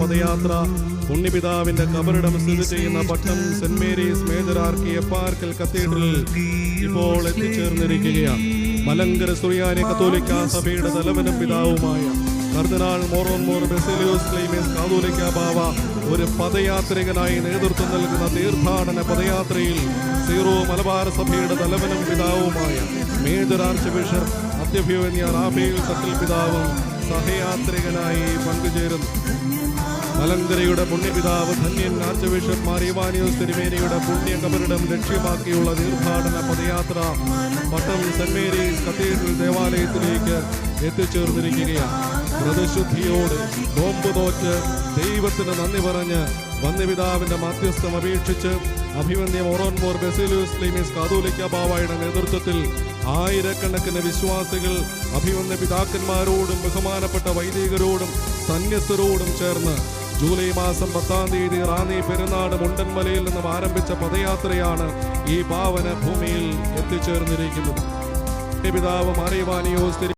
പദയാത്ര. പുണ്യപിതാവിന്റെ കബറിടം സ്ഥിതി ചെയ്യുന്ന Pattom Saint Mary's major archeparchial കത്തീഡ്രലിൽ ഇപ്പോൾ എത്തിച്ചേർന്നിരിക്കുകയാണ്. മലങ്കര സുറിയാനി കത്തോലിക്ക സഭയുടെ തലവനും പിതാവുമായ കർദിനാൾ മോറോൻ മോർ ബെസിലിയോസ് ക്ലൈമേസ് കാതോലിക്ക ബാവ ഒരു പദയാത്രികനായി നേതൃത്വം നൽകുന്ന തീർത്ഥാടന പദയാത്രയിൽ സീറോ മലബാർ സഭയുടെ തലവനും പിതാവുമായ മേജർ ആർച്ച് ബിഷപ്പ് അത്യഭ്യോന്യ റാഫേൽ തട്ടിൽ പിതാവും സഹയാത്രികനായി പങ്കുചേരുന്നു. മലങ്കരയുടെ പുണ്യപിതാവ് ധന്യൻ ആർച്ച് ബിഷപ്പ് മാറിയവാനിയോസ് തിരുമേനിയുടെ പുണ്യ കബരിടം ലക്ഷ്യമാക്കിയുള്ള തീർത്ഥാടന പദയാത്ര പട്ടം സെന്റ് മേരീസ് കത്തീഡ്രൽ ദേവാലയത്തിലേക്ക് എത്തിച്ചേർന്നിരിക്കുകയാണ്. വ്രതശുദ്ധിയോട് നോമ്പ് തോറ്റ് ദൈവത്തിന് നന്ദി പറഞ്ഞ് വന്യപിതാവിന്റെ മധ്യസ്ഥം അപേക്ഷിച്ച് അഭിമന്യ മൊറോൻമോർ ബെസിലൂസ് ലീമിസ് കാതോലിക്ക ബാവായുടെ നേതൃത്വത്തിൽ ആയിരക്കണക്കിന് വിശ്വാസികൾ അഭിമന്യ പിതാക്കന്മാരോടും ബഹുമാനപ്പെട്ട വൈദികരോടും സന്യസ്തരോടും ചേർന്ന് ജൂലൈ മാസം പത്താം തീയതി റാന്നി പെരുന്നാട് മുണ്ടൻമലയിൽ നിന്നും ആരംഭിച്ച പദയാത്രയാണ് ഈ പാവന ഭൂമിയിൽ എത്തിച്ചേർന്നിരിക്കുന്നത്. പിതാവ് മറിയുവാനിയോ